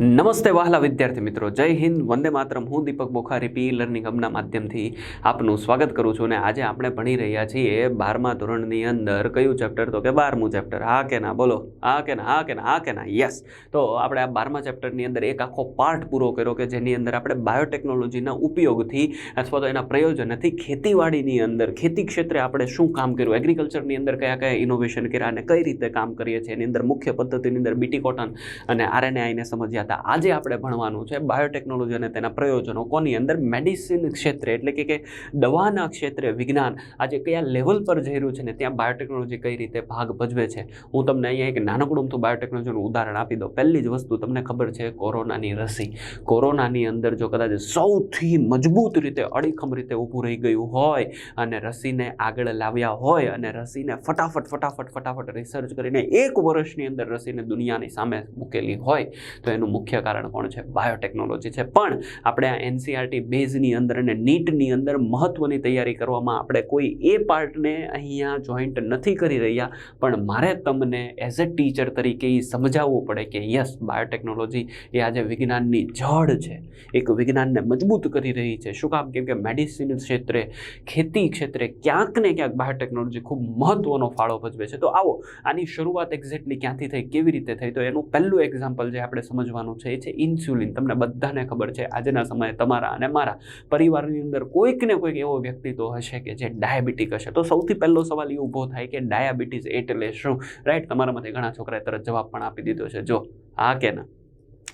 નમસ્તે વહાલા વિદ્યાર્થી મિત્રો. જય હિન્દ. વંદે માતરમ. હું દીપક બોખારી, પી લર્નિંગ હબના માધ્યમથી આપનું સ્વાગત કરું છું અને આજે આપણે ભણી રહ્યા છીએ બારમા ધોરણની અંદર કયું ચેપ્ટર તો કે બારમું ચેપ્ટર હા કે ના? બોલો. હા કે ના? હા કે ના? હા કે ના? યસ તો આપણે આ બારમા ચેપ્ટરની અંદર એક આખો પાર્ટ પૂરો કર્યો કે જેની અંદર આપણે બાયોટેકનોલોજીના ઉપયોગથી અથવા તો એના પ્રયોજનથી ખેતીવાડીની અંદર, ખેતી ક્ષેત્રે આપણે શું કામ કર્યું? એગ્રીકલ્ચરની અંદર કયા કયા ઇનોવેશન કર્યા અને કઈ રીતે કામ કરીએ છીએ? એની અંદર મુખ્ય પદ્ધતિની અંદર બીટી કોટન અને આરએનએ આઈને સમજ્યા હતા. આજે આપણે ભણવાનું છે બાયોટેકનોલોજી અને તેના પ્રયોજનો કોની અંદર મેડિસિન ક્ષેત્રે એટલે કે દવાના ક્ષેત્રે વિજ્ઞાન આજે કયા લેવલ પર જઈ રહ્યું છે ને ત્યાં બાયોટેકનોલોજી કઈ રીતે ભાગ ભજવે છે. હું તમને અહીંયા એક નાનકડું તો બાયોટેકનોલોજીનું ઉદાહરણ આપી દઉં. પહેલી જ વસ્તુ તમને ખબર છે કોરોનાની રસી. કોરોનાની અંદર જો કદાચ સૌથી મજબૂત રીતે, અડીખમ રીતે ઊભું રહી ગયું હોય અને રસીને આગળ લાવ્યા હોય અને રસીને ફટાફટ ફટાફટ ફટાફટ રિસર્ચ કરીને એક વર્ષની અંદર રસીને દુનિયાની સામે મૂકેલી હોય, તો એનું મુખ્ય કારણ કોણ છે? બાયોટેકનોલોજી છે. પણ આપણે આ એનસીઆરટી બેઝની અંદર અને નીટની અંદર મહત્ત્વની તૈયારી કરવામાં આપણે કોઈ એ પાર્ટને અહીંયા જોઈન્ટ નથી કરી રહ્યા. પણ મારે તમને એઝ અ ટીચર તરીકે એ સમજાવવું પડે કે યસ, બાયોટેકનોલોજી એ આજે વિજ્ઞાનની જડ છે. એક વિજ્ઞાનને મજબૂત કરી રહી છે. શું કામ? કેમ કે મેડિસિન ક્ષેત્રે, ખેતી ક્ષેત્રે ક્યાંક ને ક્યાંક બાયોટેકનોલોજી ખૂબ મહત્ત્વનો ફાળો ભજવે છે. તો આવો, આની શરૂઆત એક્ઝેક્ટલી ક્યાંથી થઈ, કેવી રીતે થઈ? તો એનું પહેલું એક્ઝામ્પલ જે આપણે સમજવાનું છે એ છે ઇન્સ્યુલિન. તમને બધાને ખબર છે, આજના સમયે તમારા અને મારા પરિવારની અંદર કોઈક ને કોઈક એવો વ્યક્તિ તો હશે કે જે ડાયાબિટીક હશે. તો સૌથી પહેલો સવાલ એ ઊભો થાય કે ડાયાબિટીસ એટલે શું? રાઈટ, તમારામાંથી ઘણા છોકરાએ તરત જવાબ પણ આપી દીધો છે. જો, હા કે ના?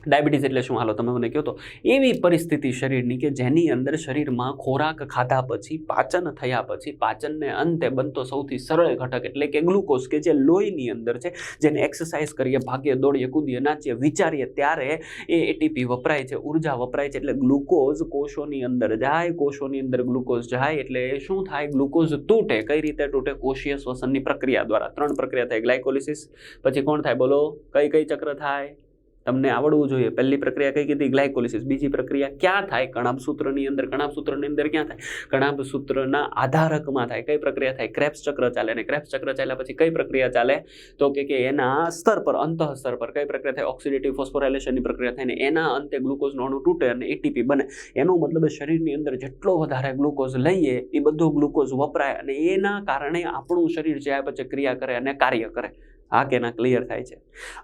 ડાયાબિટીસ એટલે શું? હાલો, તમે મને કહો તો. એવી પરિસ્થિતિ શરીરની કે જેની અંદર શરીરમાં ખોરાક ખાધા પછી, પાચન થયા પછી, પાચનને અંતે બનતો સૌથી સરળ ઘટક એટલે કે ગ્લુકોઝ, કે જે લોહીની અંદર છે, જેને એક્સરસાઇઝ કરીએ ભાગીએ દોડીએ, કૂદીએ, નાચીએ, વિચારીએ, ત્યારે એ એટીપી વપરાય છે, ઊર્જા વપરાય છે, એટલે ગ્લુકોઝ કોષોની અંદર જાય, કોષોની અંદર ગ્લુકોઝ જાય, એટલે શું થાય? ગ્લુકોઝ તૂટે. કઈ રીતે તૂટે? કોષીય શ્વસનની પ્રક્રિયા દ્વારા. ત્રણ પ્રક્રિયા થાય. ગ્લાયકોલિસિસ. પછી કોણ થાય? બોલો. કઈ કઈ ચક્ર થાય? તમને આવડવું જોઈએ. પહેલી પ્રક્રિયા કઈ કીધી? ગ્લાયકોલિસિસ. બીજી પ્રક્રિયા ક્યાં થાય? કણાભસૂત્રની અંદર. કણાભસૂત્રની અંદર ક્યાં થાય? કણાભસૂત્રના આધારકમાં થાય. કઈ પ્રક્રિયા થાય? ક્રેપ્સ ચક્ર ચાલે અને ક્રેપ્સ ચક્ર ચાલ્યા પછી કઈ પ્રક્રિયા ચાલે? તો કે કે એના સ્તર પર અંત સ્તર પર કઈ પ્રક્રિયા થાય? ઓક્સિડેટિવ ફોસ્ફોરાઇલેશનની પ્રક્રિયા થાય ને એના અંતે ગ્લુકોઝનું અણુ તૂટે અને એટીપી બને. એનો મતલબ શરીરની અંદર જેટલો વધારે ગ્લુકોઝ લઈએ એ બધો ગ્લુકોઝ વપરાય અને એના કારણે આપણું શરીર જે આ પછી ક્રિયા કરે અને કાર્ય કરે. આ કેના ક્લિયર થાય છે.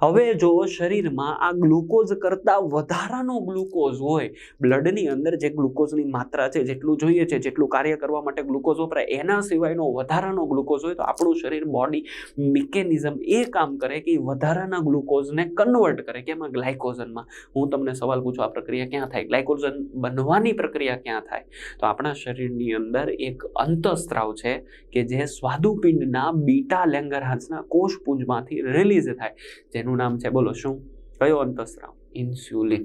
હવે જો શરીરમાં આ ગ્લુકોઝ કરતાં વધારાનો ગ્લુકોઝ હોય, બ્લડની અંદર જે ગ્લુકોઝની માત્રા છે, જેટલું જોઈએ છે, જેટલું કાર્ય કરવા માટે ગ્લુકોઝ વપરાય, એના સિવાયનો વધારાનો ગ્લુકોઝ હોય તો આપણું શરીર બોડી મિકેનિઝમ એ કામ કરે કે વધારાના ગ્લુકોઝને કન્વર્ટ કરે. કે એમાં ગ્લાયકોઝનમાં હું તમને સવાલ પૂછું, આ પ્રક્રિયા ક્યાં થાય? ગ્લાયકોઝન બનવાની પ્રક્રિયા ક્યાં થાય? તો આપણા શરીરની અંદર એક અંતઃસ્ત્રાવ છે કે જે સ્વાદુપિંડના બીટા લેંગરહાન્સના કોષપુંજમાં માંથી રિલીઝ થાય. જેનું નામ છે બોલો શું? કયો અંતસ્ત્રાવ? ઇન્સ્યુલિન.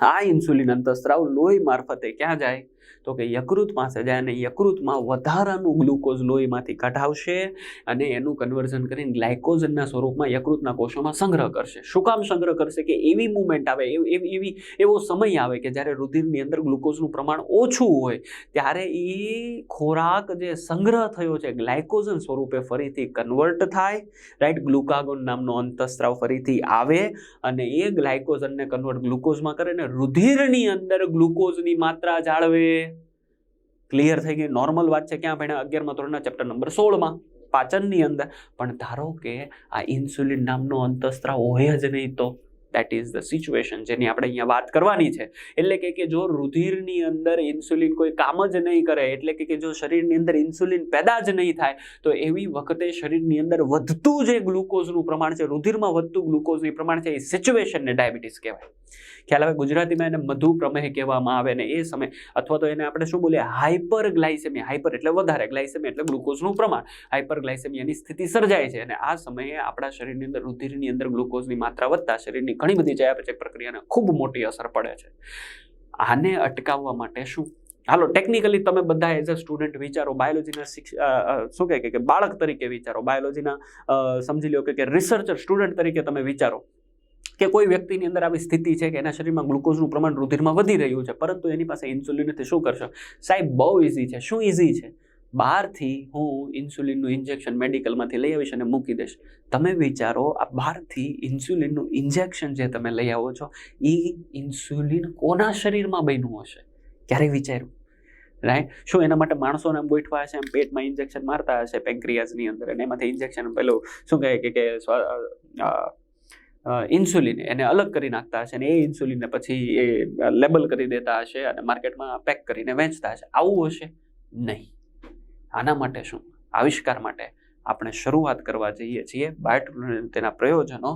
આ ઇન્સ્યુલિન અંતસ્ત્રાવ લોહી મારફતે ક્યાં જાય? તો કે યકૃત પાસે જાય અને યકૃતમાં વધારાનું ગ્લુકોઝ લોહીમાંથી કઢાવશે અને એનું કન્વર્ઝન કરીને ગ્લાયકોઝનના સ્વરૂપમાં યકૃતના કોષોમાં સંગ્રહ કરશે. શું કામ સંગ્રહ કરશે? કે એવી મુવમેન્ટ આવે, એવી એવી સમય આવે કે જ્યારે રુધિરની અંદર ગ્લુકોઝનું પ્રમાણ ઓછું હોય, ત્યારે એ ખોરાક જે સંગ્રહ થયો છે, ગ્લાયકોઝન સ્વરૂપે ફરીથી કન્વર્ટ થાય રાઈટ ગ્લુકાગોન નામનો અંતસ્ત્રાવ ફરીથી આવે અને એ ગ્લાયકોઝનને કન્વર્ટ ગ્લુકોઝમાં કરે અને રુધિરની અંદર ગ્લુકોઝની માત્રા જાળવે. ક્લિયર થઈ ગઈ. નોર્મલ વાત છે ક્યાં ભણ્યા? અગિયારમાં ધોરણના ચેપ્ટર નંબર સોળમાં, પાચનની અંદર. પણ ધારો કે આ ઇન્સ્યુલિન નામનો અંતસ્ત્રાવ હોય જ નહીં તો? દેટ ઇઝ ધ સિચ્યુએશન જેની આપણે અહીંયા વાત કરવાની છે. એટલે કે કે જો રુધિરની અંદર ઇન્સ્યુલિન કોઈ કામ જ નહીં કરે, એટલે કે જો શરીરની અંદર ઇન્સ્યુલિન પેદા જ નહીં થાય, તો એવી વખતે શરીરની અંદર વધતું જે ગ્લુકોઝનું પ્રમાણ છે, રુધિરમાં વધતું ગ્લુકોઝનું પ્રમાણ છે એ સિચ્યુએશનને ડાયાબિટીસ કહેવાય. ખ્યાલ આવે? ગુજરાતીમાં એને મધુ પ્રમેહ કહેવામાં આવે ને એ સમય, અથવા તો એને આપણે શું બોલીએ? હાઇપર ગ્લાયસેમિયા હાઇપર એટલે વધારે, ગ્લાયસેમિયા એટલે ગ્લુકોઝનું પ્રમાણ. હાઇપર ગ્લાયસેમિયાની સ્થિતિ સર્જાય છે અને આ સમયે આપણા શરીરની અંદર, રુધિરની અંદર ગ્લુકોઝની માત્રા વધતા, શરીરની ઘણી બધી ચયાપચય પ્રક્રિયાને ખૂબ મોટી અસર પડે છે. આને અટકાવવા માટે શું? હાલો ટેકનિકલી તમે બધા એઝ અ સ્ટુડન્ટ વિચારો બાયોલોજીના શું કહે કે બાળક તરીકે વિચારો બાયોલોજીના સમજી લો કે રિસર્ચર સ્ટુડન્ટ તરીકે તમે વિચારો કે કોઈ વ્યક્તિની અંદર આવી સ્થિતિ છે કે એના શરીરમાં ગ્લુકોઝનું પ્રમાણ રુધિરમાં વધી રહ્યું છે, પરંતુ એની પાસે ઇન્સ્યુલિન શું કરશો? સાહેબ, બહુ ઇઝી છે. શું ઇઝી છે? બહારથી હું ઇન્સ્યુલિનનું ઇન્જેક્શન મેડિકલમાંથી લઈ આવીશ અને મૂકી દઈશ. તમે વિચારો, આ બહારથી ઇન્સ્યુલિનનું ઇન્જેક્શન જે તમે લઈ આવો છો, એ ઇન્સ્યુલિન કોના શરીરમાં બન્યું હશે? ક્યારે વિચાર્યું? રાઈટ શું એના માટે માણસોને એમ ગોઠવા હશે એમ પેટમાં ઇન્જેક્શન મારતા હશે પેન્ક્રિયાઝની અંદર અને એમાંથી ઇન્જેક્શન પેલું શું કહે કે કે ઇન્સ્યુલિન એને અલગ કરી નાખતા હશે અને એ ઇન્સ્યુલિનને પછી એ લેબલ કરી દેતા હશે અને માર્કેટમાં પેક કરીને વેચતા હશે. આવું હશે? નહીં. આના માટે શું? આવિષ્કાર માટે આપણે શરૂઆત કરવા જઈએ છીએ બાયોટેકનોલોજી તેના પ્રયોજનો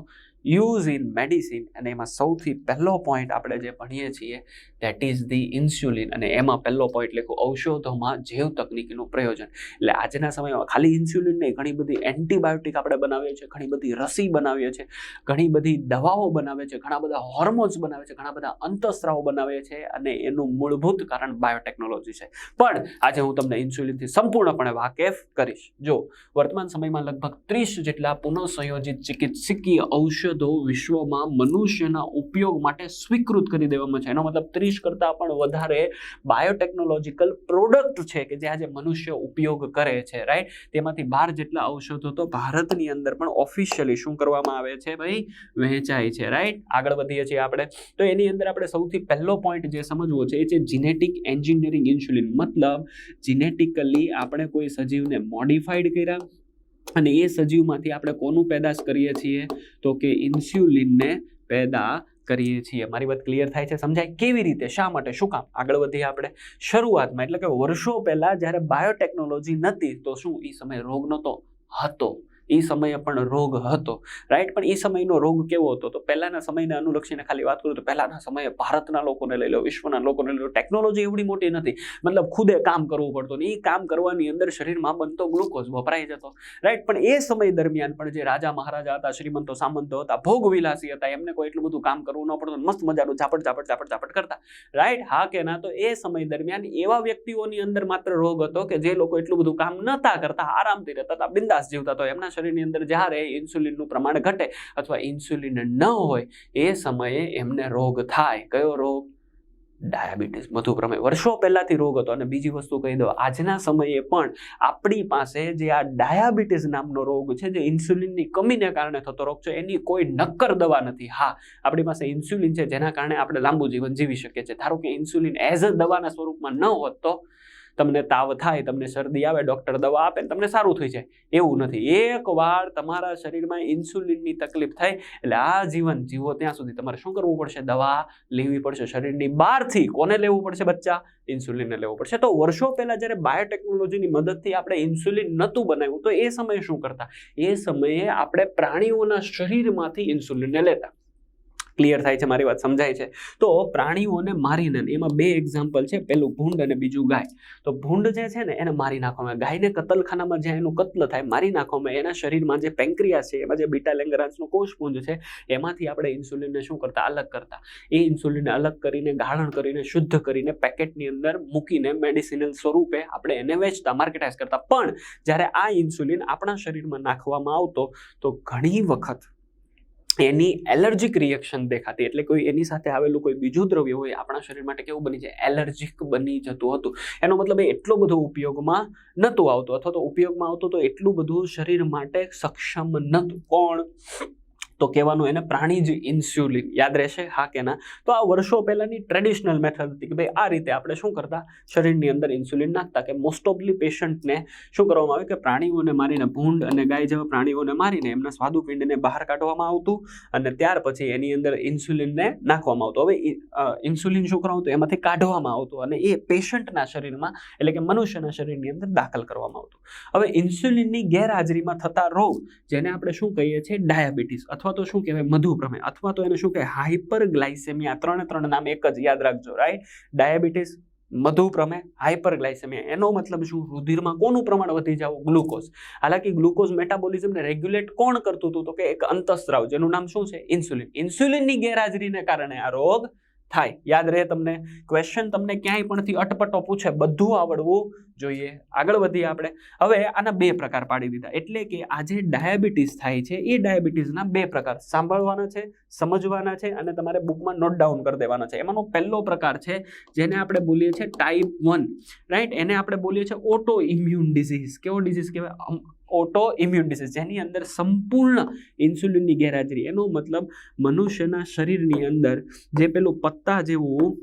યુઝ ઇન મેડિસિન અને એમાં સૌથી પહેલો પોઈન્ટ આપણે જે ભણીએ છીએ દેટ ઇઝ ધી ઇન્સ્યુલિન અને એમાં પહેલો પોઈન્ટ લખ્યું ઔષધોમાં જૈવ તકનિકીનું પ્રયોજન. એટલે આજના સમયમાં ખાલી ઇન્સ્યુલિન નહીં, ઘણી બધી એન્ટીબાયોટિક આપણે બનાવીએ છીએ, ઘણી બધી રસી બનાવીએ છીએ, ઘણી બધી દવાઓ બનાવે છે ઘણા બધા હોર્મોન્સ બનાવે છે ઘણા બધા અંતસ્ત્રાવો બનાવે છે અને એનું મૂળભૂત કારણ બાયોટેકનોલોજી છે. પણ આજે હું તમને ઇન્સ્યુલિનથી સંપૂર્ણપણે વાકેફ કરીશ. જો વર્તમાન સમયમાં લગભગ ત્રીસ જેટલા પુનઃસંયોજિત ચિકિત્સકીય ઔષધો વિશ્વમાં મનુષ્યના ઉપયોગ માટે સ્વીકૃત કરી દેવામાં છે. એનો મતલબ ત્રીસ કરતાં પણ વધારે બાયોટેકનોલોજીકલ પ્રોડક્ટ છે કે જે આજે મનુષ્ય ઉપયોગ કરે છે રાઈટ તેમાંથી બાર જેટલા ઔષધો તો ભારતની અંદર પણ ઓફિશિયલી શું કરવામાં આવે છે ભાઈ? વહેંચાય છે રાઈટ આગળ વધીએ છીએ આપણે. તો એની અંદર આપણે સૌથી પહેલો પોઈન્ટ જે સમજવો છે એ છે જીનેટિક એન્જિનિયરિંગ ઇન્સ્યુલિન મતલબ જીનેટિકલી આપણે કોઈ સજીવને મોડિફાઈડ કર્યા અને એ સજીવમાંથી આપણે કોનું પેદાશ કરીએ છીએ? તો કે ઇન્સ્યુલિનને પેદા કરીએ છીએ. મારી વાત ક્લિયર થાય છે? સમજાય? કેવી રીતે? શા માટે? શું કામ? આગળ વધીએ આપણે. શરૂઆતમાં, એટલે કે વર્ષો પહેલાં જ્યારે બાયોટેકનોલોજી નથી તો શું? એ સમય રોગ નહોતો હતો. એ સમયે પણ રોગ હતો રાઈટ પણ એ સમયનો રોગ કેવો હતો? તો પહેલાના સમયને અનુલક્ષીને ખાલી વાત કરું તો પહેલાના સમયે ભારતના લોકોને લઈ લો, વિશ્વના લોકોને લઈ લો ટેકનોલોજી એવડી મોટી નથી. મતલબ ખુદે કામ કરવું પડતું ને એ કામ કરવાની અંદર શરીરમાં બનતો ગ્લુકોઝ વપરાઈ જતો રાઈટ પણ એ સમય દરમિયાન પણ જે રાજા મહારાજા હતા, શ્રીમંતો, સામંતો હતા, ભોગવિલાસી હતા, એમને કોઈ એટલું બધું કામ કરવું ન પડતું, મસ્ત મજાનું ઝાપટ ઝાપટ ઝાપટ ઝાપટ કરતા રાઈટ હા કે ના, તો એ સમય દરમિયાન એવા વ્યક્તિઓની અંદર માત્ર રોગ હતો કે જે લોકો એટલું બધું કામ નતા કરતા, આરામથી રહેતા હતા, બિંદાસ જીવતા તો એમના શરીરની અંદર જ્યારે ઇન્સ્યુલિનનું પ્રમાણ ઘટે અથવા ઇન્સ્યુલિન ન હોય, એ સમયે એમને રોગ થાય. કયો રોગ? ડાયાબિટીસ. મધુપ્રમેહ. વર્ષો પહેલાંથી રોગ હતો. અને બીજી વસ્તુ કહી દો આજના સમયે પણ આપણી પાસે જે આ ડાયાબિટીસ નામનો રોગ છે, જે ઇન્સ્યુલિનની કમીને કારણે થતો રોગ છે, એની કોઈ નક્કર દવા નથી. હા, આપણી પાસે ઇન્સ્યુલિન છે, જેના કારણે આપણે લાંબુ જીવન જીવી શકીએ છીએ. ધારો કે ઇન્સ્યુલિન એઝ અ દવાના સ્વરૂપમાં ન હોત તો તમને તાવ થાય, તમને શરદી આવે ડૉક્ટર દવા આપે ને તમને સારું થઈ જાય. એવું નથી. એકવાર તમારા શરીરમાં ઇન્સ્યુલિનની તકલીફ થાય, એટલે આ જીવન જીવો ત્યાં સુધી તમારે શું કરવું પડશે? દવા લેવી પડશે શરીરની બહારથી. કોને લેવું પડશે બચ્ચા? ઇન્સ્યુલિનને લેવું પડશે. તો વર્ષો પહેલાં જ્યારે બાયોટેકનોલોજીની મદદથી આપણે ઇન્સ્યુલિન નહોતું બનાવ્યું, તો એ સમયે શું કરતા? એ સમયે આપણે પ્રાણીઓના શરીરમાંથી ઇન્સ્યુલિનને લેતા. ક્લિયર થાય છે, મારી વાત સમજાય છે. તો પ્રાણીઓને મારીને એમાં બે એક્ઝામ્પલ છે. પેલું ભૂંડ અને બીજું ગાય. તો ભૂંડ જે છે ને, એને મારી નાખવામાં ગાયને કતલખાનામાં જ્યાં એનું કત્લ થાય, મારી નાખવામાં એના શરીરમાં જે પેન્ક્રિયા છે, એમાં જે બીટા લેંગરાન્સનું કોષપુંજ છે, એમાંથી આપણે ઇન્સ્યુલિનને શું કરતા? અલગ કરતા. એ ઇન્સ્યુલિનને અલગ કરીને, ગાળણ કરીને, શુદ્ધ કરીને, પેકેટની અંદર મૂકીને મેડિસિનલ સ્વરૂપે આપણે એને વેચતા, માર્કેટાઇઝ કરતા. પણ જ્યારે આ ઇન્સ્યુલિન આપણા શરીરમાં નાખવામાં આવતો, તો ઘણી વખત એની એલર્જીક રિએક્શન દેખાતી. એટલે કોઈ એની સાથે આવેલું કોઈ બીજું દ્રવ્ય હોય, આપણા શરીર માટે કેવું બની જાય? એલર્જીક બની જતું હતું. એનો મતલબ એ એટલો બધો ઉપયોગમાં નહોતું આવતું. અથવા તો ઉપયોગમાં આવતું તો એટલું બધું શરીર માટે સક્ષમ નહોતું. કોણ? તો કહેવાનું એને પ્રાણી જ ઇન્સ્યુલિન યાદ રહેશે? હા કે ના? તો આ વર્ષો પહેલાંની ટ્રેડિશનલ મેથડ હતી કે ભાઈ આ રીતે આપણે શું કરતા? શરીરની અંદર ઇન્સ્યુલિન નાખતા કે મોસ્ટ ઓફલી પેશન્ટને શું કરવામાં આવે કે પ્રાણીઓને મારીને ભૂંડ અને ગાય જેવા પ્રાણીઓને મારીને એમના સ્વાદુપિંડને બહાર કાઢવામાં આવતું અને ત્યાર પછી એની અંદર ઇન્સ્યુલિનને નાખવામાં આવતું. હવે ઇન્સ્યુલિન શું કરવાનું? એમાંથી કાઢવામાં આવતું અને એ પેશન્ટના શરીરમાં એટલે કે મનુષ્યના શરીરની અંદર દાખલ કરવામાં આવતું. હવે ઇન્સ્યુલિનની ગેરહાજરીમાં થતા રોગ જેને આપણે શું કહીએ છીએ? ડાયાબિટીસ અથવા તો શું કહેવાય મધુપ્રમેહ અથવા તો એને શું કહેવાય હાઇપરગ્લાઇસેમિયા ત્રણે ત્રણ નામ એક જ યાદ રાખજો રાઈટ ડાયાબિટીસ મધુપ્રમેહ હાઇપરગ્લાઇસેમિયા એનો મતલબ શું? રુધિરમાં કોનું પ્રમાણ વધી જવું? ગ્લુકોઝ. હાલાકી ગ્લુકોઝ મેટાબોલિઝમને રેગ્યુલેટ કોણ કરતું હતું? તો કે એક અંતસ્ત્રાવ, જેનું નામ શું છે? ઇન્સ્યુલિન. ઇન્સ્યુલિનની ગેરહાજરીને કારણે આ રોગ થાય. યાદ રહે તમને? ક્વેશ્ચન તમને ક્યાંય પણથી અટપટો પૂછે. બધું આવડવું જોઈએ. આગળ વધીએ આપણે. હવે આના બે પ્રકાર પાડી દીધા. એટલે કે આ જે ડાયાબિટીસ થાય છે, એ ડાયાબિટીસના બે પ્રકાર. સાંભળવાના છે, સમજવાના છે અને તમારે બુકમાં નોટ ડાઉન કરી દેવાના છે. એમાંનો પહેલો પ્રકાર છે, જેને આપણે બોલીએ છીએ ટાઈપ વન. રાઈટ? એને આપણે બોલીએ છીએ ઓટો ઇમ્યુન ડિઝીઝ કેવો ડિઝીઝ કહેવાય? ઓટો ઇમ્યુન ડિસીઝ જેની અંદર સંપૂર્ણ ઇન્સ્યુલિનની ગેરહાજરી. એનો મતલબ મનુષ્યના શરીરની અંદર જે પેલું પત્તા જેવું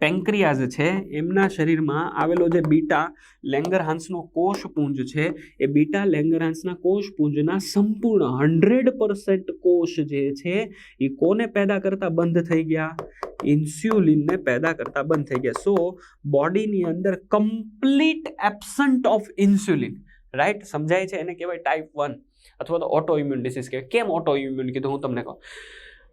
પેન્ક્રિયાઝ છે, એમના શરીરમાં આવેલો જે બીટા લેંગરહાન્સનો કોષપુંજ છે, એ બીટા લેંગરહાન્સના કોષપુંજના સંપૂર્ણ હંડ્રેડ પર્સન્ટ કોષ જે છે, એ કોને પેદા કરતા બંધ થઈ ગયા? ઇન્સ્યુલિનને પેદા કરતા બંધ થઈ ગયા. સો બોડીની અંદર complete absent of insulin right સમજાય છે? એને કહેવાય ટાઈપ વન અથવા તો ઓટો ઇમ્યુન ડિસીઝ કહેવાય. કેમ ઓટો ઇમ્યુન કીધું હું તમને કહું.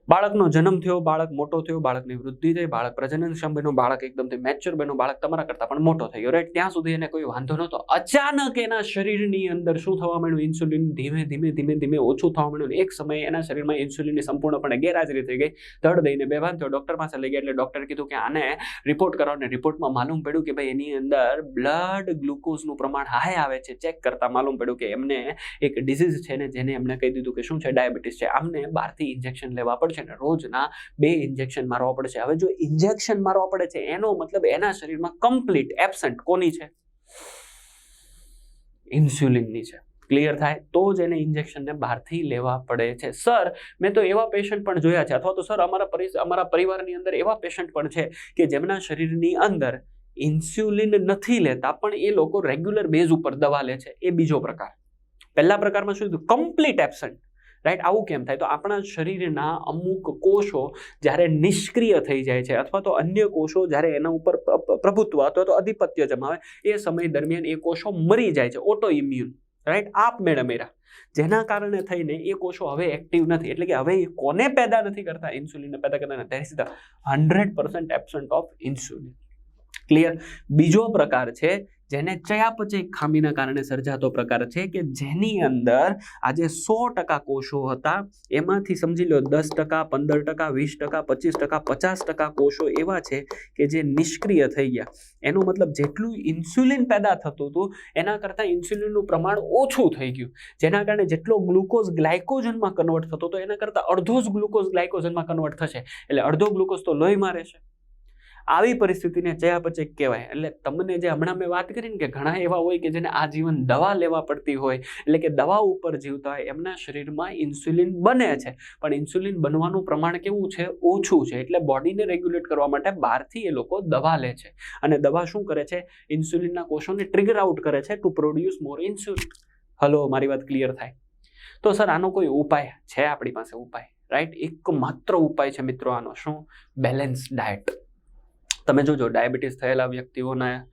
બાળકનો જન્મ થયો, બાળક મોટો થયો, બાળકની વૃદ્ધિ થઈ, બાળક પ્રજનનક્ષમ બન્યો, બાળક એકદમથી મેચ્યોર બન્યો, બાળક તમારા કરતાં પણ મોટો થઈ ગયો રાઈટ ત્યાં સુધી એને કોઈ વાંધો નહોતો. અચાનક એના શરીરની અંદર શું થવા માંડ્યું? ઇન્સ્યુલિન ધીમે ધીમે ધીમે ધીમે ઓછું થવા માંડ્યું એક સમયે એના શરીરમાં ઇન્સ્યુલિનની સંપૂર્ણપણે ગેરહાજરી થઈ ગઈ. ધડ દઈને બેભાન થયો ડૉક્ટર પાસે લઈ ગયા એટલે ડૉક્ટરે કીધું કે આને રિપોર્ટ કરો અને રિપોર્ટમાં માલુમ પડ્યું કે ભાઈ એની અંદર બ્લડ ગ્લુકોઝનું પ્રમાણ હાઈ આવે છે. ચેક કરતા માલુમ પડ્યું કે એમને એક ડિઝીઝ છે ને જેને એમને કહી દીધું કે શું છે? ડાયાબિટીસ છે. આમને બહારથી ઇન્જેક્શન લેવા પડશે. ને રોજના બે ઇન્જેક્શન મારવા પડશે હવે જો ઇન્જેક્શન મારવા પડે છે, એનો મતલબ એના શરીરમાં કમ્પ્લીટ એબસન્ટ કોની છે? ઇન્સ્યુલિનની છે. ક્લિયર થાય? તો જ એને ઇન્જેક્શનને બહારથી લેવા પડે છે. સર મેં તો એવા પેશન્ટ પણ જોયા છે. અથવા તો સર અમારા પરિ અમારા પરિવારની અંદર એવા પેશન્ટ પણ છે કે જેમના શરીરની અંદર ઇન્સ્યુલિન નથી લેતા, પણ એ લોકો રેગ્યુલર બેઝ ઉપર દવા લે છે. એ બીજો પ્રકાર. પહેલા પ્રકારમાં શું કીધું? કમ્પ્લીટ એબસન્ટ રાઈટ આવું કેમ થાય? તો આપણા શરીરના અમુક કોષો જ્યારે નિષ્ક્રિય થઈ જાય છે અથવા તો અન્ય કોષો જ્યારે એના ઉપર પ્ર- પ્ર- પ્રભુત્વ અથવા તો આધિપત્ય જમાવે, એ સમય દરમિયાન એ કોષો મરી જાય છે ઓટો ઇમ્યુન રાઈટ આપ મેળા મેળા જેના કારણે થઈને એ કોષો હવે એક્ટિવ નથી. એટલે કે હવે એ કોને પેદા નથી કરતા? ઇન્સ્યુલિનને પેદા કરતા નથી. That is the hundred percent absent of insulin clear બીજો પ્રકાર છે જેને ચયાપચય ખામીના કારણે સર્જાતો પ્રકાર છે કે જેની અંદર આજે સો ટકા કોષો હતા. એમાંથી સમજી લો દસ ટકા, પંદર ટકા, વીસ ટકા, પચીસ ટકા, પચાસ ટકા કોષો એવા છે કે જે નિષ્ક્રિય થઈ ગયા. એનો મતલબ જેટલું ઇન્સ્યુલિન પેદા થતું હતું, એના કરતાં ઇન્સ્યુલિનનું પ્રમાણ ઓછું થઈ ગયું. જેના કારણે જેટલો ગ્લુકોઝ ગ્લાયકોજનમાં કન્વર્ટ થતો હતો, એના કરતાં અડધો જ ગ્લુકોઝ ગ્લાયકોજનમાં કન્વર્ટ થશે. એટલે અડધો ગ્લુકોઝ તો લોહીમાં રહેશે. આવી પરિસ્થિતિને ચયાપચય કહેવાય. એટલે તમને જે હમણાં મેં વાત કરી ને કે ઘણા એવા હોય કે જેને આજીવન દવા લેવા પડતી હોય, એટલે કે દવા ઉપર જીવતા હોય, એમના શરીરમાં ઇન્સ્યુલિન બને છે. પણ ઇન્સ્યુલિન બનવાનું પ્રમાણ કેવું છે? ઓછું છે. એટલે બોડીને રેગ્યુલેટ કરવા માટે બહારથી એ લોકો દવા લે છે. અને દવા શું કરે છે? ઇન્સ્યુલિનના કોષોને ટ્રિગર આઉટ કરે છે to produce more insulin hello મારી વાત ક્લિયર થાય? તો સર, આનો કોઈ ઉપાય છે આપણી પાસે? ઉપાય રાઈટ એક માત્ર ઉપાય છે મિત્રો આનો. શું? બેલેન્સ ડાયટ તમે જોજો, ડાયાબિટીસ થયેલા વ્યક્તિઓના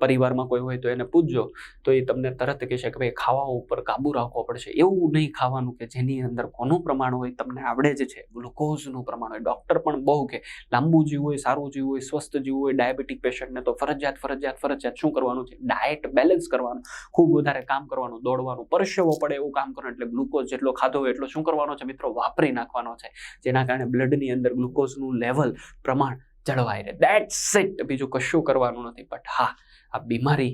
પરિવારમાં કોઈ હોય તો એને પૂછજો, તો એ તમને તરત કહેશે કે ભાઈ, ખાવા ઉપર કાબુ રાખવો પડશે. એવું નહીં ખાવાનું કે જેની અંદર કોનું પ્રમાણ હોય, તમને આવડે જ છે. ગ્લુકોઝનું પ્રમાણ હોય. ડૉક્ટર પણ બહુ કે લાંબુ જીવવું હોય, સારું જીવવું હોય, સ્વસ્થ જીવવું હોય, ડાયાબિટીક પેશન્ટને તો ફરજિયાત ફરજિયાત ફરજિયાત શું કરવાનું છે? ડાયટ બેલેન્સ કરવાનું. ખૂબ વધારે કામ કરવાનું, દોડવાનું, પરસેવો પડે એવું કામ કરવાનું. એટલે ગ્લુકોઝ જેટલો ખાધો હોય એટલો શું કરવાનો છે? મિત્રો, વાપરી નાખવાનો છે. જેના કારણે બ્લડની અંદર ગ્લુકોઝનું લેવલ, પ્રમાણ જળવાઈ રહે. દેટ્સ ઇટ બીજું કશું કરવાનું નથી. બટ હા, આ બીમારી,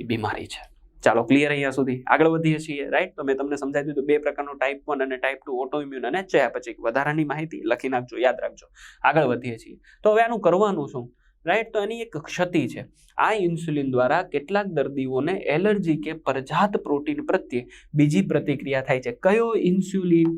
એ બીમારી છે. ચાલો ક્લિયર અહીંયા સુધી. આગળ વધીએ છીએ રાઈટ તો મેં તમને સમજાવી દીધું બે પ્રકારનો ટાઈપ વન અને ટાઈપ ટુ ઓટોઇમ્યુન અને ચયાપચય વધારાની માહિતી લખી નાખજો, યાદ રાખજો. આગળ વધીએ છીએ. તો હવે આનું કરવાનું શું? રાઈટ તો એની એક ક્ષતિ છે. આ ઇન્સ્યુલિન દ્વારા કેટલાક દર્દીઓને એલર્જી કે પરજાત પ્રોટીન પ્રત્યે બીજી પ્રતિક્રિયા થાય છે. કયો ઇન્સ્યુલિન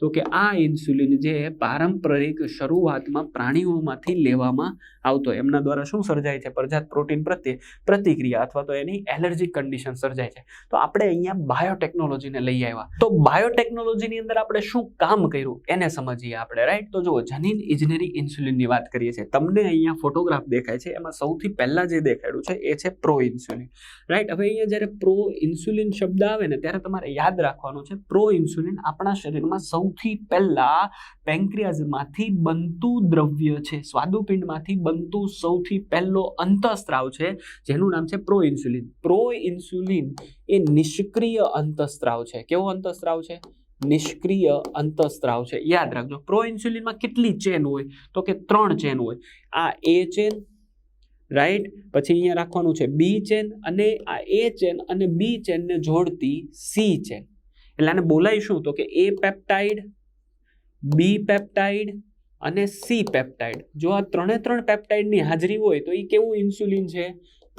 તો કે આ ઇન્સ્યુલિન જે પારંપરિક શરૂઆતમાં પ્રાણીઓમાંથી લેવામાં આવતો, એમના દ્વારા શું સર્જાય છે? પરજાત પ્રોટીન પ્રત્યે પ્રતિક્રિયા અથવા તો એની એલર્જી કન્ડિશન સર્જાય છે. તો આપણે અહીંયા બાયોટેકનોલોજીને લઈ આવ્યા. તો બાયોટેકનોલોજીની અંદર આપણે શું કામ કર્યું? એને સમજીએ આપણે રાઈટ તો જુઓ, જનીન ઇજનેરી ઇન્સ્યુલિનની વાત કરીએ છીએ. તમને અહીંયા ફોટોગ્રાફ દેખાય છે. એમાં સૌથી પહેલાં જે દેખાડ્યું છે, એ છે પ્રો ઇન્સ્યુલિન. રાઈટ હવે અહીંયા જ્યારે પ્રો ઇન્સ્યુલિન શબ્દ આવે ને, ત્યારે તમારે યાદ રાખવાનું છે, પ્રો ઇન્સ્યુલિન આપણા શરીરમાં સૌથી પહેલા પેન્ક્રિયાઝમાંથી બનતું દ્રવ્ય છે. સ્વાદુપિંડમાંથી બનતું સૌથી પહેલો અંતઃસ્ત્રાવ છે, જેનું નામ છે પ્રો ઇન્સ્યુલિન પ્રો ઇન્સ્યુલિન એ નિષ્ક્રિય અંતઃસ્ત્રાવ છે. કેવો અંતઃસ્ત્રાવ છે? નિષ્ક્રિય અંતઃસ્ત્રાવ છે. યાદ રાખજો પ્રો ઇન્સ્યુલિનમાં કેટલી ચેન હોય? તો કે ત્રણ ચેન હોય. આ એ ચેન, રાઈટ? પછી અહીંયા રાખવાનું છે બી ચેન અને આ એ ચેન અને બી ચેનને જોડતી સી ચેન. એટલે આને બોલાય શું તો કે એ પેપ્ટાઇડ, બી પેપ્ટાઇડ અને સી પેપ્ટાઇડ. જો આ ત્રણે ત્રણ પેપ્ટાઇડની હાજરી હોય તો એ કેવું ઇન્સ્યુલિન છે?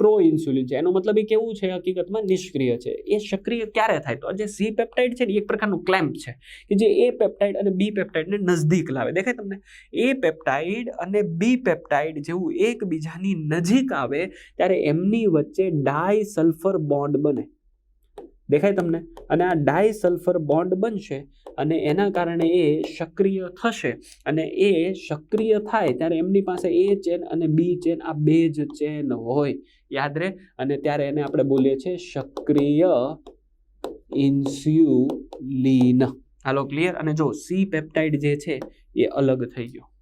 પ્રો ઇન્સ્યુલિન છે. એનો મતલબ એ કેવું છે? હકીકતમાં નિષ્ક્રિય છે. એ સક્રિય ક્યારે થાય? તો જે સી પેપ્ટાઇડ છે ને એક પ્રકારનું ક્લેમ્પ છે કે જે એ પેપ્ટાઇડ અને બી પેપ્ટાઇડને નજદીક લાવે. દેખાય તમને? એ પેપ્ટાઇડ અને બી પેપ્ટાઇડ જેવું એકબીજાની નજીક આવે, ત્યારે એમની વચ્ચે ડાય સલ્ફર બોન્ડ બને. દેખાય તમને? અને આ ડાય સલ્ફર બોન્ડ બનશે અને એના કારણે એ સક્રિય થશે. અને એ સક્રિય થાય ત્યારે એમની પાસે એ ચેન અને બી ચેન, આ બે જ ચેન હોય. યાદ રહે? અને ત્યારે એને આપણે બોલીએ છીએ સક્રિય ઇન્સ્યુલિન. હાલો, ક્લિયર? અને જો સી પેપ્ટાઇડ જે છે એ અલગ થઈ ગયો.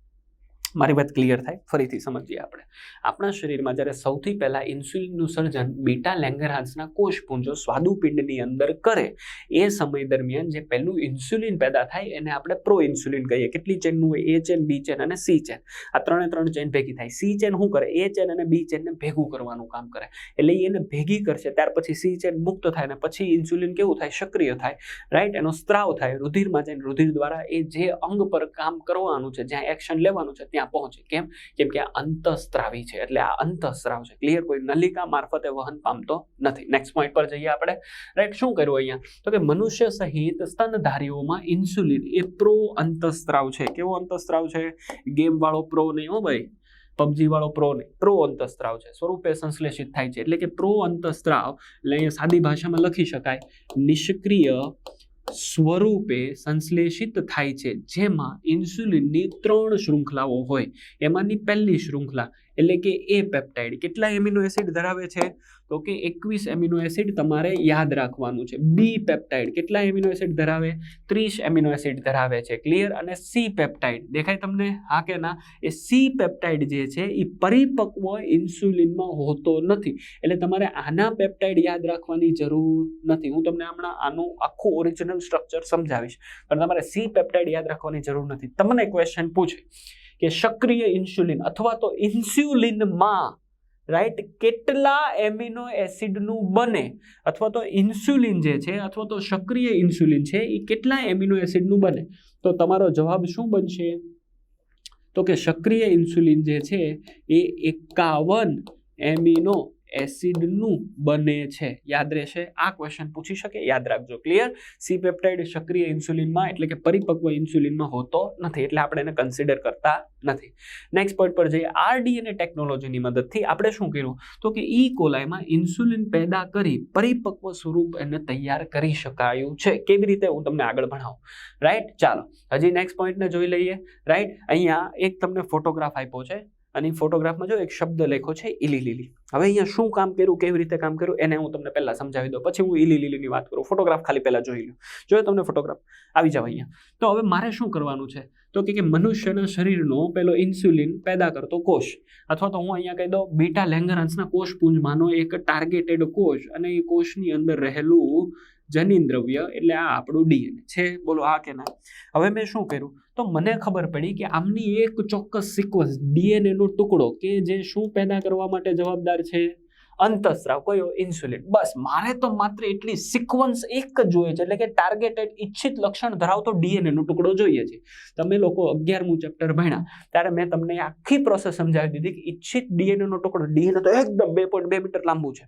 મારી વાત ક્લિયર થાય. ફરીથી સમજીએ આપણે. આપણા શરીરમાં જ્યારે સૌથી પહેલાં ઇન્સ્યુલિનનું સર્જન બીટા લેંગરહાન્સના કોષપુંજો સ્વાદુપિંડની અંદર કરે, એ સમય દરમિયાન જે પહેલું ઇન્સ્યુલિન પેદા થાય એને આપણે પ્રો ઇન્સ્યુલિન કહીએ. કેટલી ચેનનું હોય? એ ચેન, બી ચેન અને સી ચેન. આ ત્રણે ત્રણ ચેન ભેગી થાય. સી ચેન શું કરે? એ ચેન અને બી ચેનને ભેગું કરવાનું કામ કરે. એટલે એને ભેગી કરશે. ત્યાર પછી સી ચેન મુક્ત થાય અને પછી ઇન્સ્યુલિન કેવું થાય? સક્રિય થાય. રાઈટ? એનો સ્ત્રાવ થાય. રુધિરમાં જઈને રુધિર દ્વારા એ જે અંગ પર કામ કરવાનું છે, જ્યાં એક્શન લેવાનું છે, ત્યાં પહોંચે કેમ? કેમ કે આ અંતઃસ્ત્રાવી છે. એટલે આ અંતઃસ્ત્રાવ છે. ક્લિયર કોઈ નલિકા મારફતે વહન પામતો નથી. નેક્સ્ટ પોઈન્ટ પર જઈએ આપણે. રાઈટ શું કર્યું અહીંયા? તો કે મનુષ્ય સહિત સ્તનધારીઓમાં ઇન્સ્યુલિન એ પ્રો અંતઃસ્ત્રાવ છે. કેવો અંતઃસ્ત્રાવ છે? ગેમ વાળો પ્રો નહીં હો ભાઈ. પબજી વાળો પ્રો નહીં. પ્રો અંતઃસ્ત્રાવ છે. સ્વરૂપે સંશ્લેષિત થાય છે. એટલે કે પ્રો અંતઃસ્ત્રાવ એટલે અહીંયા સાદી ભાષામાં લખી શકાય. નિષ્ક્રિય સ્વરૂપે સંશ્લેષિત થાય છે જેમાં ઇન્સ્યુલિનની ત્રણ શૃંખલાઓ હોય. એમાંની પહેલી શૃંખલા એટલે કે એ પેપ્ટાઇડ કેટલા એમિનો એસિડ ધરાવે છે? તો કે એકવીસ એમિનો એસિડ તમારે યાદ રાખવાનું છે. બી પેપ્ટાઇડ કેટલા એમિનો એસિડ ધરાવે? ત્રીસ એમિનો એસિડ ધરાવે છે. ક્લિયર અને સી પેપ્ટાઇડ દેખાય તમને? હા કે ના? એ સી પેપ્ટાઇડ જે છે, એ પરિપક્વ ઇન્સ્યુલિનમાં હોતો નથી. એટલે તમારે આના પેપ્ટાઇડ યાદ રાખવાની જરૂર નથી. હું તમને હમણાં આનું આખું ઓરિજિનલ સ્ટ્રક્ચર સમજાવીશ. પણ તમારે સી પેપ્ટાઇડ યાદ રાખવાની જરૂર નથી. તમને ક્વેશ્ચન પૂછે. કે સક્રિય ઇન્સ્યુલિન અથવા તો ઇન્સ્યુલિનમાં રાઈટ કેટલા એમિનો એસિડનું બને અથવા તો ઇન્સ્યુલિન જે છે અથવા તો સક્રિય ઇન્સ્યુલિન છે એ કેટલા એમિનો એસિડનું બને? તો તમારો જવાબ શું બનશે? તો કે સક્રિય ઇન્સ્યુલિન જે છે, એ એકાવન એમિનો એસિડનું બને છે. યાદ રહેશે? આ ક્વેશ્ચન પૂછી શકે? યાદ રાખજો. ક્લિયર સી પેપ્ટાઇડ સક્રિય ઇન્સ્યુલિનમાં એટલે કે પરિપક્વ ઇન્સ્યુલિનમાં હોતો નથી. એટલે આપણે એને કન્સિડર કરતા નથી. નેક્સ્ટ પોઈન્ટ પર જઈએ. આરડીએનએ ટેકનોલોજીની મદદથી આપણે શું કર્યું? તો કે ઈ કોલાઈમાં ઇન્સ્યુલિન પેદા કરી પરિપક્વ સ્વરૂપ એને તૈયાર કરી શકાયું છે. કેવી રીતે? હું તમને આગળ ભણાવું. રાઈટ ચાલો. હજી નેક્સ્ટ પોઈન્ટને જોઈ લઈએ. રાઈટ અહીંયા એક તમને ફોટોગ્રાફ આપ્યો છે. અને ફોટોગ્રાફમાં જો એક શબ્દ લેખો છે ઈલી લીલી હવે અહીંયા શું કામ કર્યું, કેવી રીતે કામ કર્યું, એને હું તમને પહેલાં સમજાવી દઉં. પછી હું ઈલી લીલીની વાત કરું. ફોટોગ્રાફ ખાલી પહેલાં જોઈ લઉં જોયો તમને ફોટોગ્રાફ? આવી જાવ અહીંયા. તો હવે મારે શું કરવાનું છે? તો કે મનુષ્યના શરીરનો પેલો ઇન્સ્યુલિન પેદા કરતો કોષ. અથવા તો હું અહીંયા કહી દઉં, બીટા લેંગરન્સના કોષપુંજમાંનો એક ટાર્ગેટેડ કોષ. અને એ કોષની અંદર રહેલું જનીન દ્રવ્ય એટલે આ આપણું ડીએનએ છે. બોલો, આ કે ના? હવે મેં શું કર્યું? તો મને ખબર પડી કે આમની એક ચોક્કસ સિક્વન્સ ડીએનએનો ટુકડો કે જે શું પેદા કરવા માટે જવાબદાર છે? અંતઃસ્રાવ કયો ઇન્સ્યુલિન બસ, મારે તો માત્ર એટલી સિક્વન્સ એક જ જોઈએ છે. એટલે કે ટાર્ગેટેડ ઈચ્છિત લક્ષણ ધરાવતો ડીએનએ નો ટુકડો જોઈએ છે. તમે લોકો અગિયારમું ચેપ્ટર ભણ્યા, ત્યારે મેં તમને આખી પ્રોસેસ સમજાવી દીધી કે ઈચ્છિત ડીએનએ નો ટુકડો. ડીએનએ તો એકદમ બે પોઈન્ટ બે મીટર લાંબુ છે.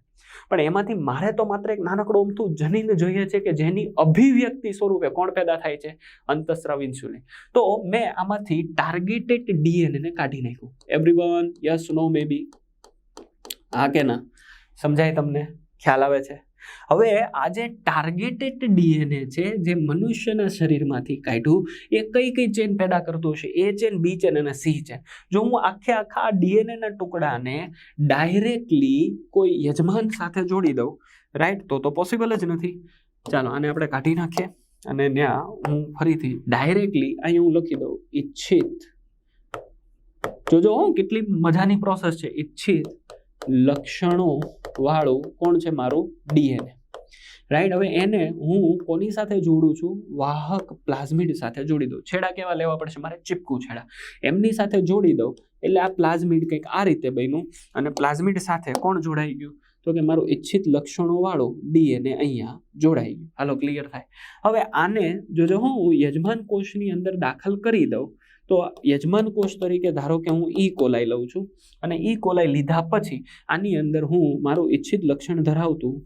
પણ એમાંથી મારે તો માત્ર એક નાનકડું અમથું જનીન જોઈએ છે કે જેની અભિવ્યક્તિ સ્વરૂપે કોણ પેદા થાય છે? અંતઃસ્રાવ ઇન્સ્યુલિન તો મેં આમાંથી ટાર્ગેટેડ ડીએનએ ને કાઢી નાખ્યું. Everyone yes no maybe હા કે ના? સમજાય તમને? ખ્યાલ આવે છે? હવે આ જે ટાર્ગેટેડ ડીએનએ છે, જે મનુષ્યના શરીરમાંથી કાઢ્યું, એ કઈ કઈ ચેન પેદા કરતું હશે? એ ચેન બી ચેન અને સી ચેન જો હું આખે આખા ડીએનએના ટુકડાને ડાયરેક્ટલી કોઈ યજમાન સાથે જોડી દઉં રાઈટ તો તો પોસિબલ જ નથી. ચાલો, આને આપણે કાઢી નાખીએ અને ત્યાં હું ફરીથી ડાયરેક્ટલી અહીંયા હું લખી દઉં, ઈચ્છિત. જોજો હું, કેટલી મજાની પ્રોસેસ છે, ઈચ્છિત. લક્ષણો વાળું કોણ છે મારું ડીએનએ? રાઈટ હવે એને હું કોની સાથે જોડું છું? વાહક પ્લાઝમિડ સાથે જોડી દઉં. છેડા કેવા લેવા પડશે? મારે ચીપકું છેડા. એમની સાથે જોડી દઉં એટલે આ પ્લાઝમિડ કંઈક આ રીતે બન્યું અને પ્લાઝમિડ સાથે કોણ જોડાઈ ગયું? તો કે મારું ઈચ્છિત લક્ષણોવાળું ડીએનએ અહીંયા જોડાઈ ગયું. હાલો ક્લિયર થાય. હવે આને જોજો, હું યજમાન કોષની અંદર દાખલ કરી દઉં તો યજમાન કોષ તરીકે ધારો કે હું ઈ કોલાઈ લઉં છું અને ઈ કોલાઈ લીધા પછી આની અંદર હું મારું ઈચ્છિત લક્ષણ ધરાવતું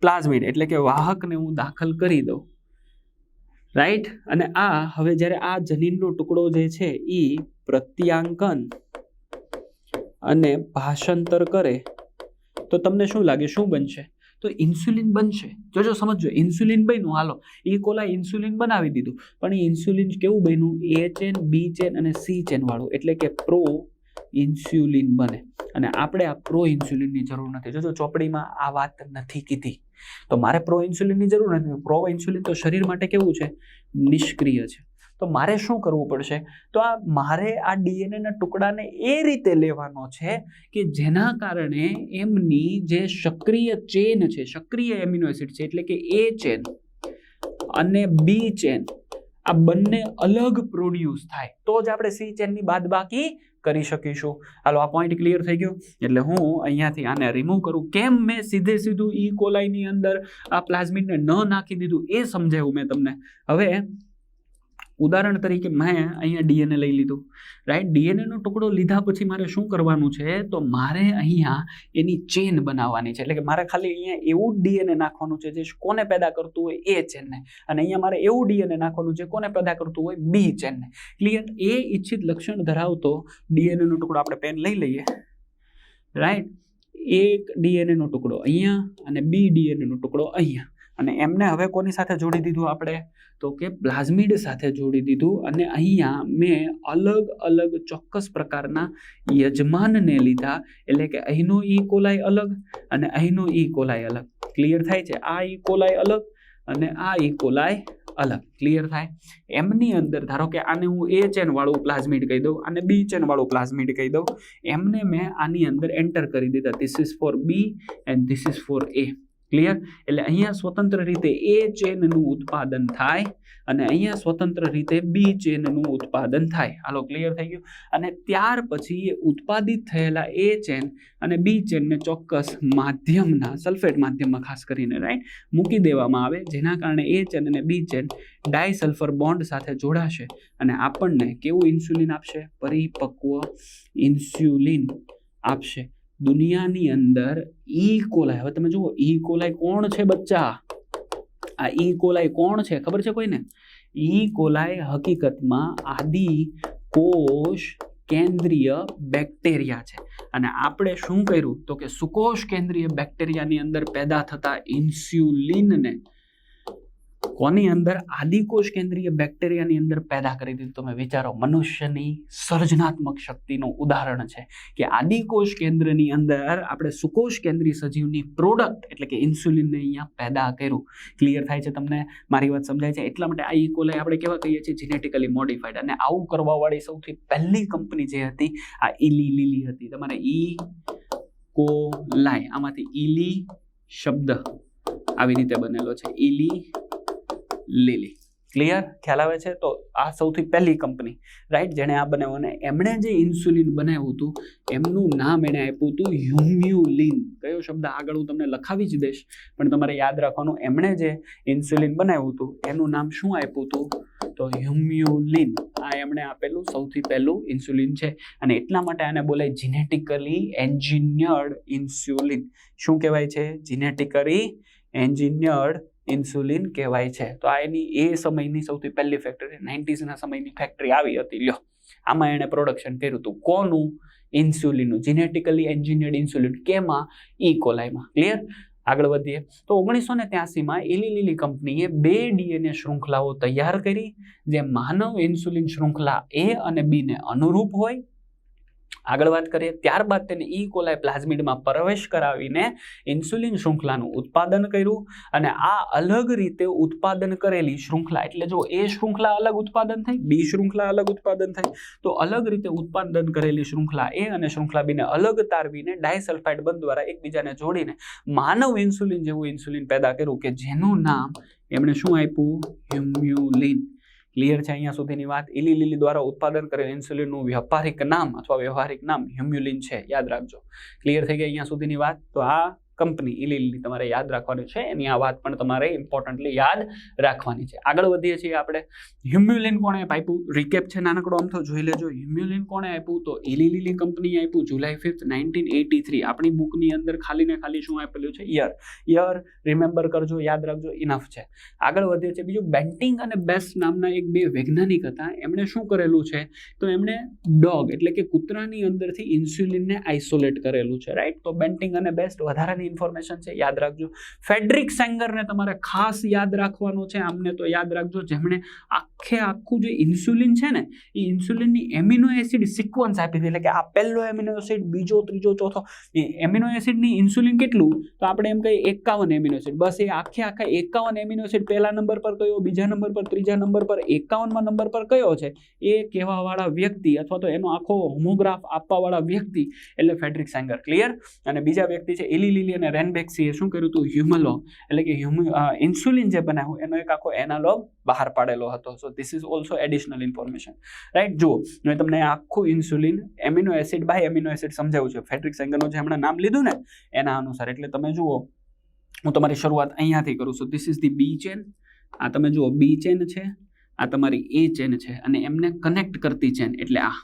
પ્લાઝમિડ એટલે કે વાહકને હું દાખલ કરી દઉં. રાઈટ? અને આ હવે જ્યારે આ જનીનનો ટુકડો જે છે એ પ્રત્યાંકન અને ભાષાંતર કરે તો તમને શું લાગે? શું બનશે? તો ઇન્સ્યુલિન બનશે. જોજો સમજો ઇન્સ્યુલિન બન્યું, હાલો. એ કોલા ઇન્સ્યુલિન બનાવી દીધું. પણ એ ઇન્સ્યુલિન કેવું બન્યું? એ ચેન બી ચેન અને સી ચેન વાળું. એટલે કે પ્રો ઇન્સ્યુલિન બને. અને આપણે આ પ્રો ઇન્સ્યુલિનની જરૂર નથી. જોજો, ચોપડીમાં આ વાત નથી કીધી. તો મારે પ્રો ઇન્સ્યુલિનની જરૂર નથી. પ્રો ઇન્સ્યુલિન તો શરીર માટે કેવું છે? નિષ્ક્રિય છે. તો મારે શું કરવું પડશે? તો આ મારે આ ડીએનએના ટુકડાને એ રીતે લેવાનો છે કે જેના કારણે એમની જે સક્રિય ચેન છે, સક્રિય એમિનો એસિડ છે, એટલે કે એ ચેન અને બી ચેન, આ બંને અલગ પ્રોડ્યુસ થાય. તો જ આપણે સી ચેનની બાદબાકી કરી શકીશું. હાલો, આ પોઈન્ટ ક્લિયર થઈ ગયો? એટલે હું અહીંયાથી આને રિમૂવ કરું. કેમ મેં સીધે સીધું ઈ કોલાઈની અંદર આ પ્લાઝમિડને ન નાખી દીધું એ સમજાવ્યું મેં તમને. હવે ઉદાહરણ તરીકે મેં અહીંયા ડીએનએ લઈ લીધું રાઈટ ડીએનએનો ટુકડો લીધા પછી મારે શું કરવાનું છે? તો મારે અહીંયા એની ચેન બનાવવાની છે. એટલે કે મારે ખાલી અહીંયા એવું ડીએનએ નાખવાનું છે જે કોને પેદા કરતું હોય એ ચેનને. અને અહીંયા મારે એવું ડીએનએ નાખવાનું છે કોને પેદા કરતું હોય? બી ચેનને. ક્લિયર એ ઈચ્છિત લક્ષણ ધરાવતો ડીએનએનો ટુકડો આપણે પેન લઈ લઈએ. રાઈટ એક ડીએનએનો ટુકડો અહીંયા અને બી ડીએનએનો ટુકડો અહીંયા. અને એમને હવે કોની સાથે જોડી દીધું આપણે? તો કે પ્લાઝમિડ સાથે જોડી દીધું અને અહીંયા મેં અલગ અલગ ચોક્કસ પ્રકારના યજમાનને લીધા. એટલે કે અહીંનો ઈ કોલાય અલગ અને અહીંનો ઈ કોલાય અલગ. ક્લિયર થાય છે? આ ઈ કોલાય અલગ અને આ ઈ કોલાય અલગ. ક્લિયર થાય? એમની અંદર ધારો કે આને હું એ ચેન વાળું પ્લાઝમિડ કહી દઉં અને બી ચેન વાળું પ્લાઝમિડ કહી દઉં. એમને મેં આની અંદર એન્ટર કરી દીધા. This is for B and this is for A clear એટલે અહીંયા સ્વતંત્ર રીતે એ ચેનનું ઉત્પાદન થાય અને અહીંયા સ્વતંત્ર રીતે બી ચેનનું ઉત્પાદન થાય. હાલો ક્લિયર થઈ ગયું? અને ત્યાર પછી એ ઉત્પાદિત થયેલા એ ચેન અને બી ચેનને ચોક્કસ માધ્યમના સલ્ફેટ માધ્યમમાં ખાસ કરીને રાઈટ મૂકી દેવામાં આવે જેના કારણે એ ચેન અને બી ચેન ડાયસલ્ફર બોન્ડ સાથે જોડાશે અને આપણને કેવું ઇન્સ્યુલિન આપશે? પરિપક્વ ઇન્સ્યુલિન આપશે. દુનિયાની અંદર ઈ કોલાય. હવે તમે જુઓ, ઈ કોલાય કોણ છે બચ્ચા? આ ઈ કોલાય કોણ છે? ખબર છે કોઈને? ઈ કોલાય હકીકતમાં આદિ કોષ કેન્દ્રીય બેક્ટેરિયા છે. અને આપણે શું કર્યું? તો કે સુકોષ કેન્દ્રીય બેક્ટેરિયાની અંદર પેદા થતા ઇન્સ્યુલિનને કોની અંદર આદિકોષ કેન્દ્રીય બેક્ટેરિયાની અંદર પેદા કરી દીધું? તમે વિચારો, મનુષ્યની સર્જનાત્મક શક્તિનું ઉદાહરણ છે કે આદિકોષ કેન્દ્રની અંદર આપણે સુકોષ કેન્દ્રીય સજીવની પ્રોડક્ટ એટલે કે ઇન્સ્યુલિનને અહીંયા પેદા કર્યું. ક્લિયર થાય છે તમને? મારી વાત સમજાય છે? એટલા માટે આ ઇકોલાઈ આપણે કેવા કહીએ છીએ? જીનેટિકલી મોડિફાઈડ અને આવું કરવાવાળી સૌથી પહેલી કંપની જે હતી, આ ઇલી લીલી હતી. તમારે ઈ કોલાઈ આમાંથી ઇલી શબ્દ આવી રીતે બનેલો છે. ઇલી લીલી ક્લિયર ખ્યાલ આવે છે? તો આ સૌથી પહેલી કંપની રાઈટ જેણે આ બનાવ્યું અને એમણે જે ઇન્સ્યુલિન બનાવ્યું હતું, એમનું નામ એણે આપ્યું હતું હ્યુમ્યુલિન કયો શબ્દ આગળ હું તમને લખાવી જ દઈશ, પણ તમારે યાદ રાખવાનું, એમણે જે ઇન્સ્યુલિન બનાવ્યું હતું, એનું નામ શું આપ્યું હતું? તો હ્યુમ્યુલિન આ એમણે આપેલું સૌથી પહેલું ઇન્સ્યુલિન છે. અને એટલા માટે આને બોલાય જીનેટિકલી એન્જિનિયર્ડ ઇન્સ્યુલિન શું કહેવાય છે? જીનેટિકલી એન્જિનિયર્ડ ઇન્સ્યુલિન કહેવાય છે. તો આ એની એ સમયની સૌથી પહેલી ફેક્ટરી નાઇન્ટીઝના સમયની ફેક્ટરી આવી હતી. લ્યો. આમાં એણે પ્રોડક્શન કર્યું હતું. કોનું? ઇન્સ્યુલિનનું. જીનેટિકલી એન્જિનિયર્ડ ઇન્સ્યુલિન કેમાં? ઈ કોલાઈમાં. ક્લિયર આગળ વધીએ. તો ઓગણીસો ને ત્યાસીમાં એલી લીલી કંપનીએ બે ડીએનએ શૃંખલાઓ તૈયાર કરી જે માનવ ઇન્સ્યુલિન શૃંખલા એ અને બીને અનુરૂપ હોય આગળ વાત કરીએ, ત્યારબાદ તેને ઈ કોલાય પ્લાઝમિડમાં પ્રવેશ કરાવીને ઇન્સ્યુલિન શૃંખલાનું ઉત્પાદન કર્યું અને આ અલગ રીતે ઉત્પાદન કરેલી શૃંખલા, એટલે જો એ શૃંખલા અલગ ઉત્પાદન થઈ બી શૃંખલા અલગ ઉત્પાદન થઈ, તો અલગ રીતે ઉત્પાદન કરેલી શૃંખલા એ અને શૃંખલા બીને અલગ તારવીને ડાયસલ્ફાઇડ બંધ દ્વારા એકબીજાને જોડીને માનવ ઇન્સ્યુલિન જેવું ઇન્સ્યુલિન પેદા કર્યું કે જેનું નામ એમણે શું આપ્યું? હ્યુમ્યુલિન ક્લિયર છે અહીંયા સુધીની વાત? ઇલી લીલી દ્વારા ઉત્પાદન કરેલ ઇન્સ્યુલિનનું વ્યાપારિક નામ અથવા વ્યવહારિક નામ હ્યુમ્યુલિન છે. યાદ રાખજો. ક્લિયર થઈ ગઈ અહીંયા સુધીની વાત? તો આ કંપની ઇલી લીલી તમારે યાદ રાખવાની છે. એની આ વાત પણ તમારે ઇમ્પોર્ટન્ટલી યાદ રાખવાની છે. આગળ વધીએ છીએ આપણે. હ્યુમ્યુલિન કોણે આપ્યું? રિકેપ છે નાનકડો આમ તો જોઈ લેજો. હ્યુમ્યુલિન કોણે આપ્યું? તો ઇલીલીલી કંપનીએ આપ્યું July fifth nineteen eighty three આપણી બુકની અંદર ખાલી ને ખાલી શું આપેલું છે? યર યર રિમેમ્બર કરજો, યાદ રાખજો. ઇનફ છે. આગળ વધીએ છીએ. બીજું બેન્ટિંગ અને બેસ્ટ નામના એક બે વૈજ્ઞાનિક હતા. એમણે શું કરેલું છે? તો એમણે ડોગ એટલે કે કૂતરાની અંદરથી ઇન્સ્યુલિનને આઇસોલેટ કરેલું છે. રાઈટ તો બેન્ટિંગ અને બેસ્ટ વધારાની ઇન્ફોર્મેશન છે યાદ રાખજો. ફેડરિક સેંગરને તમારે ખાસ યાદ રાખવાનું છે. આમને તો યાદ રાખજો. જેમણે આખે આખું જે ઇન્સ્યુલિન છે ને, એ ઇન્સ્યુલિનની એમિનો એસિડ સિક્વન્સ આપી એટલે કે આ પહેલો એમિનો એસિડ, બીજો, ત્રીજો, ચોથો. એમિનો એસિડની ઇન્સ્યુલિન કેટલું? તો આપણે એમ કહીએ એકાવન એમિનો એસિડ. બસ એ આખે આખા એકાવન એમિનો એસિડ પહેલા નંબર પર કયો, બીજા નંબર પર, ત્રીજા નંબર પર, એકાવનમાં નંબર પર કયો છે? એ કહેવાવાળા વ્યક્તિ અથવા તો એનો આખો હોમોગ્રાફ આપવાવાળા વ્યક્તિ એટલે ફેડરિક સેંગર. ક્લિયર? અને બીજા વ્યક્તિ છે એલી લીલી અને રેનબેક્સીએ શું કર્યું હતું? હ્યુમલો એટલે કે હ્યુમ ઇન્સ્યુલિન જે બનાવ્યું એનો એક આખો એનાલોગ બહાર પાડેલો હતો. So this is also additional information right જુઓ મેં તમને આખું insulin amino acid by amino acid સમજાવ્યું છે. ફેટ્રિક સેંગરનું જે હમણાં નામ લીધું ને, એના અનુસાર. એટલે તમે જુઓ, હું તમારી શરૂઆત અહીંયાથી કરું છું. This is the B chain આ તમે જુઓ બી ચેન છે, આ તમારી એ ચેન છે, અને એમને કનેક્ટ કરતી ચેન એટલે આ.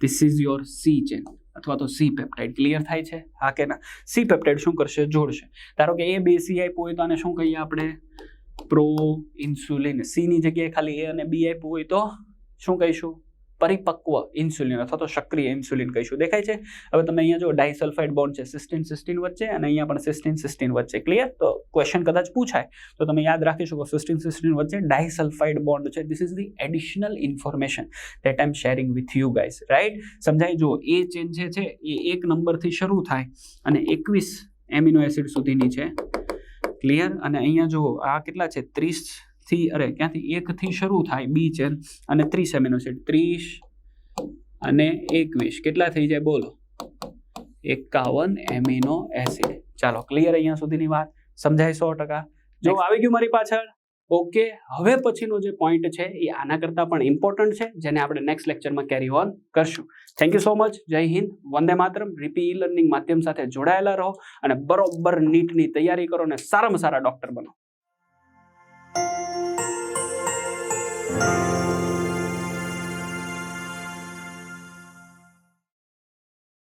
This is your C chain અથવા તો સી પેપ્ટાઇડ ક્લિયર થાય છે? હા કે ના? સી પેપ્ટાઇડ શું કરશે? જોડશે. ધારો કે એ બે સી આપ્યું હોય તો આને શું કહીએ આપણે? પ્રો ઇન્સ્યુલિન સીની જગ્યાએ ખાલી એ અને બી આપ્યું હોય તો શું કહીશું? પરિપક્વ ઇન્સ્યુલિન અથવા તો સક્રિય ઇન્સ્યુલિન કહીશું. દેખાય છે? હવે તમે અહીંયા જો ડાયસલ્ફાઇડ બોન્ડ છે, સિસ્ટીન સિસ્ટીન વચ્ચે અને અહીંયા પણ સિસ્ટીન સિસ્ટીન વચ્ચે. ક્લિયર તો ક્વેશ્ચન કદાચ પૂછાય. તો તમે યાદ રાખી શકો સિસ્ટીન સિસ્ટીન વચ્ચે ડાયસલ્ફાઇડ બોન્ડ છે. This is the additional information that I sharing with you guys right સમજાય? જો એ ચેન જે છે, એ એક નંબરથી શરૂ થાય અને એકવીસ એમિનો એસિડ સુધીની છે. ક્લિયર અને અહીંયા જો આ કેટલા છે? ત્રીસ થી અરે ક્યાંથી? એકથી શરૂ થાય બી ચેન અને ત્રીસ એમિનો એસિડ ત્રીસ અને એકવીસ. કેટલા થઈ જાય? બોલો. એકાવન એમિનો એસિડ ચાલો ક્લિયર અહીંયા સુધીની વાત. સમજાય સો ટકા? જો આવી ગયું મારી પાછળ ઓકે હવે પછીનો જે પોઈન્ટ છે એ આના કરતાં પણ ઇમ્પોર્ટન્ટ છે જેને આપણે નેક્સ્ટ લેક્ચરમાં કેરી ઓન કરશું. થેન્ક યુ સો મચ જય હિન્દ. વંદે માતરમ. રીપી ઈ લર્નિંગ માધ્યમ સાથે જોડાયેલા રહો અને બરોબર નીટની તૈયારી કરો અને સારામાં સારા ડૉક્ટર બનો.